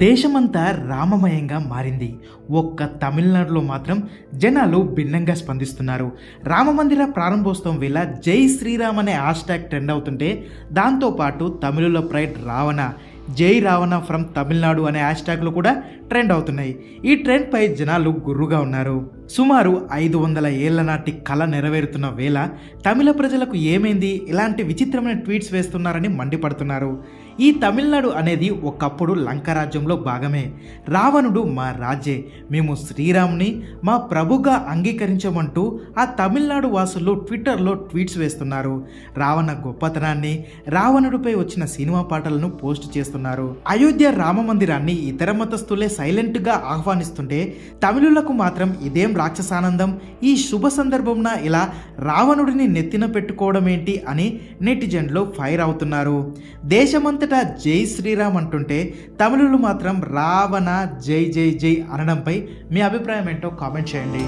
దేశమంతా రామమయంగా మారింది. ఒక్క తమిళనాడులో మాత్రం జనాలు భిన్నంగా స్పందిస్తున్నారు. రామమందిర ప్రారంభోత్సవం వేళ జై శ్రీరామ్ అనే హ్యాష్ ట్యాగ్ ట్రెండ్ అవుతుంటే దాంతోపాటు తమిళుల ప్రైడ్ రావణ జై రావణ ఫ్రమ్ తమిళనాడు అనే హ్యాష్ ట్యాగ్లు కూడా ట్రెండ్ అవుతున్నాయి. ఈ ట్రెండ్పై జనాలు గుర్రుగా ఉన్నారు. సుమారు ఐదు వందల ఏళ్ళ నాటి కళ నెరవేరుతున్న వేళ తమిళ ప్రజలకు ఏమైంది? ఇలాంటి విచిత్రమైన ట్వీట్స్ వేస్తున్నారని మండిపడుతున్నారు. ఈ తమిళనాడు అనేది ఒకప్పుడు లంక రాజ్యంలో భాగమే. రావణుడు మా రాజే. మేము శ్రీరాముని మా ప్రభుగా అంగీకరించమంటూ ఆ తమిళనాడు వాసులు ట్విట్టర్లో ట్వీట్స్ వేస్తున్నారు. రావణ గొప్పతనాన్ని రావణుడిపై వచ్చిన సినిమా పాటలను పోస్ట్ చేస్తున్నారు. అయోధ్య రామ మందిరాన్ని ఇతర మతస్థులే సైలెంట్గా ఆహ్వానిస్తుంటే తమిళులకు మాత్రం ఇదేం రాక్షసానందం ఈ శుభ సందర్భంన ఇలా రావణుడిని నెత్తిన పెట్టుకోవడం ఏంటి అని నెటిజన్లు ఫైర్ అవుతున్నారు దేశమంతటా జై శ్రీరామ్ అంటుంటే తమిళులు మాత్రం రావణ జై జై జై అనడంపై మీ అభిప్రాయం ఏంటో కామెంట్ చేయండి